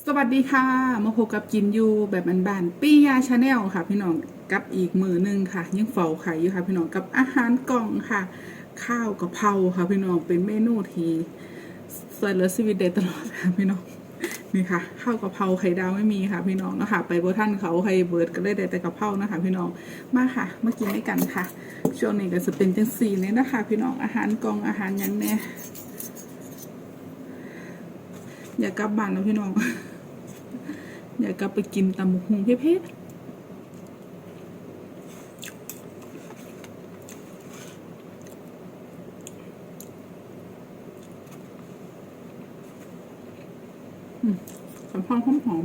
สวัสดีค่ะ มาพบกับกินยูแบบบานๆปี้ยาชาแนลค่ะ พี่น้องกับอีกมือหนึ่งค่ะ ยังเฝ้าไข่อยู่ค่ะ พี่น้องกับอาหารกล่องค่ะ ข้าวกะเพราค่ะพี่น้องเป็นเมนูที่สวยเลือชีวิตเดตลอดค่ะพี่น้องนี่ค่ะข้าวกะเพราไข่ดาวไม่มีค่ะ พี่น้องนะคะไปโบท่านเขาไข่เบิร์ดก็เลยได้แต่กะเพรานะคะ พี่น้องมาค่ะมากินด้วยกันค่ะ ช่วงนี้ก็จะเป็นจังสีเลยนะคะ พี่น้องอาหารกล่องอาหารยังแน่ อย่ากลับบ้านนะพี่น้อง อยากกลับไปกินตำบักหงเผ็ดๆอืมหอมหอมหอมหอม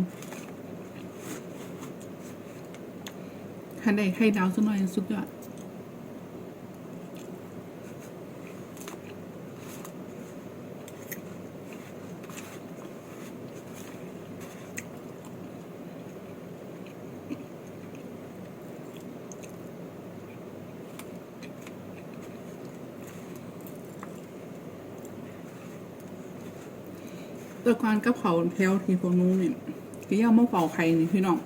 ถ้าได้ไข่ดาวสักหน่อยสุดยอด ต่ก่อนกับเขาแถวที่พวกนู้นเนี่ยก็ย่ามาเป่าไข่นี่พี่น้อง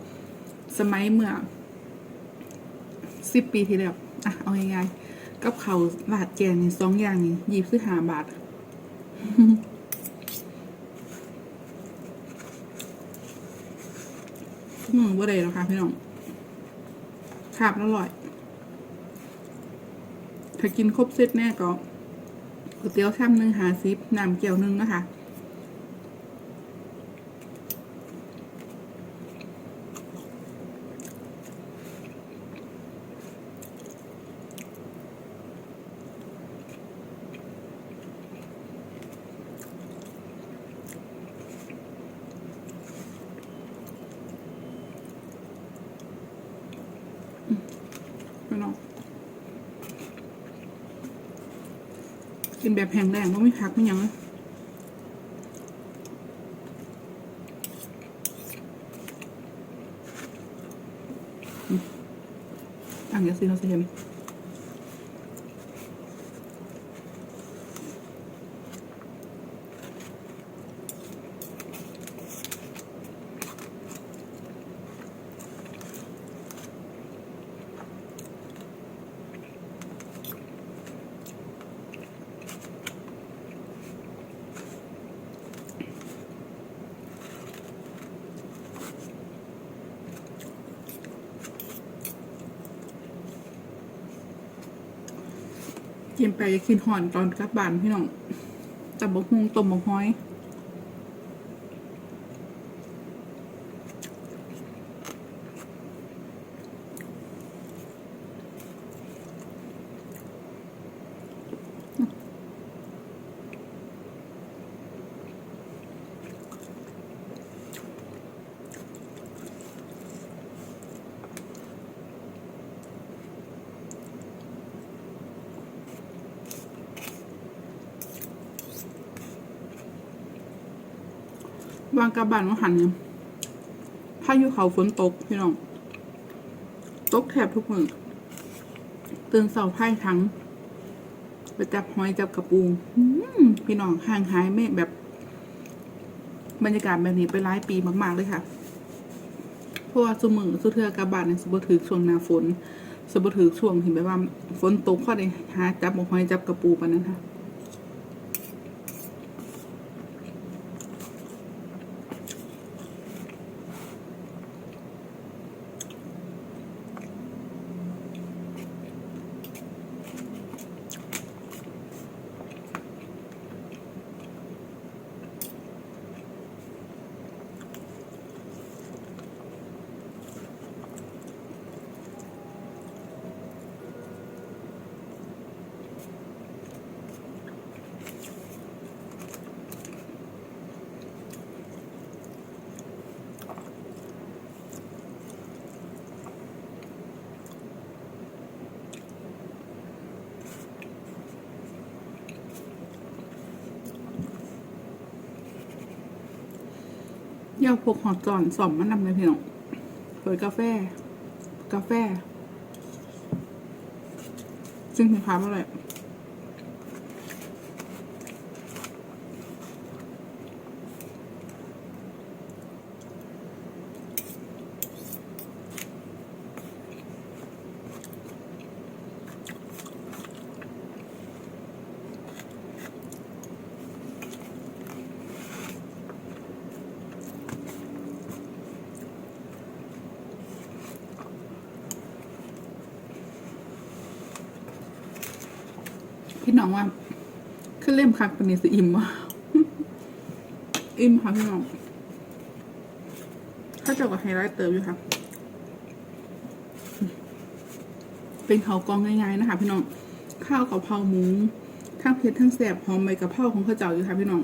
สมัยเมื่อสิบปีที่แล้วอะเอาง่ายๆกับเขาบาดแกงนี่สองอย่างนี่ยีบซื้อหาบาทมือบ่ได้แล้วค่ะพี่น้องขาบอร่อย ถ้ากินครบเซตแน่ก็ก๋วยเตี๋ยวชามหนึ่งหาซิปน้ำเกี๊ยวหนึ่งนะคะ กินแบบแห้งแรงก็ไม่พักไม่ยังอืมอ่างเดี๋ยวสิเราจะเห็น กินไปกินห่อนตอนกลับบ้านพี่น้องตับบกฮุงต้มบกฮ้อย วางกระบานว่าหันเนี่ยถ้าอยู่เขาฝนตกพี่น้องตกแทบทุกมือตื่นเสาไพ่ทั้งไปจับหอยจับกระปูพี่น้องห่างหายไม่แบบ บรรยากาศแบบนี้ไปหลายปีมากๆเลยค่ะเพราะว่าสมือสุเทือกระบานเนี่ยสบถือช่วงหน้าฝนสบถือช่วงที่แบบว่าฝนตกข้อได้หาจับหอยจับกระปูปานนั้นค่ะ เย่าพกหอดจอนสอมมันนำเลยพี่น้องเปิดกาแฟ กาแฟซึ่งสินค้าอะไร พี่น้องว่าขึ้นเล่มคักเป็นนี้สิอิ่มวะอิ่มค่ะพี่น้องถ้าเจากับไฮไลท์เติมอยู่ค่ะ เป็นข้าวกองง่ายๆนะคะ พี่น้องข้าวกับเพราหมูทั้งเผ็ดทั้งแสบหอมใบกะเพราของข้าวเจ้าอยู่ค่ะพี่น้อง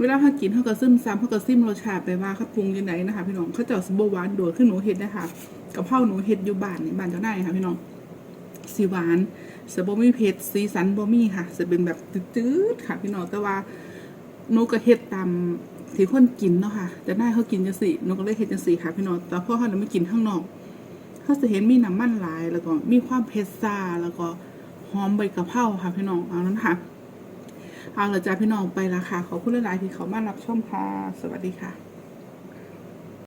เวลาเขากินเขาก็ซึมซ้ำเขาก็ซิมรสชาติไปว่าเขาปรุงยังไงนะคะ พี่น้องเขาเจ้าสบหวานโดดขึ้นหนูเห็ดนะคะกะเพราหนูเห็ดอยู่บ้านนี่บ้านเจ้าได้ค่ะพี่น้อง สีหวานสบมีเผ็ดสีสันบมี่ค่ะจะเป็นแบบจืดๆค่ะ พี่น้องแต่ว่านูก็เฮ็ดตามที่คนกินเนาะค่ะ แต่ได้เขากินจังสิหนูก็เลยเฮ็ดจังสิค่ะ พี่น้องแต่พ่อเขาไม่กินข้างนอกเขาจะเห็นมีน้ำมันหลาย แล้วก็มีความเผ็ดซ่าแล้วก็หอมใบกะเพราค่ะ พี่น้องเอานั้นค่ะเอาละจ้าพี่น้องไปละค่ะขอบคุณหลายๆที่เขามารับชมค่ะ สวัสดีค่ะ